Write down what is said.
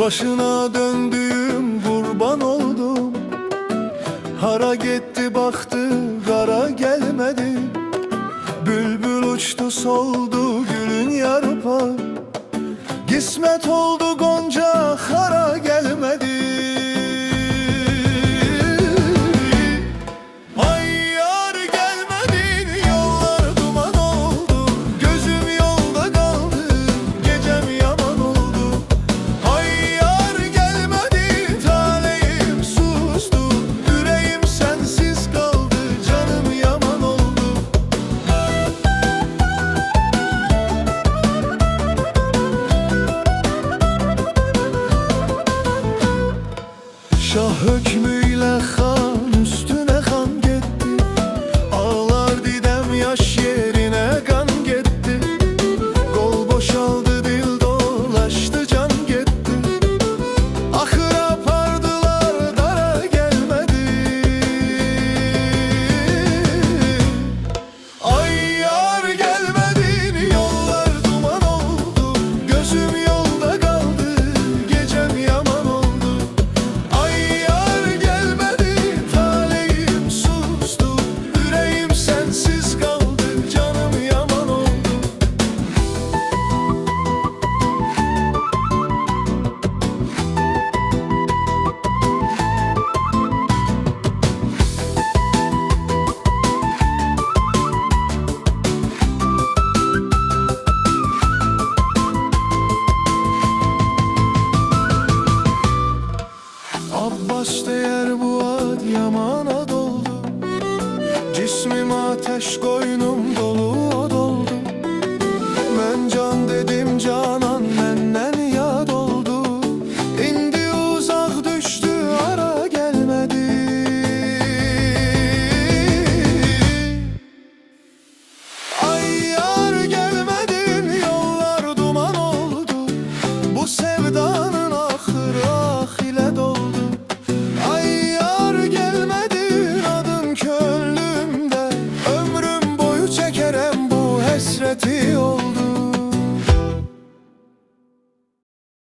Başına döndüğüm kurban oldum. Hara gitti baktı kara gelmedi. Bülbül uçtu soldu gülün yarpa. Kismet oldu gonca hara gelmedi Şah hükmü zamana doldu. Cismim ateş koynum till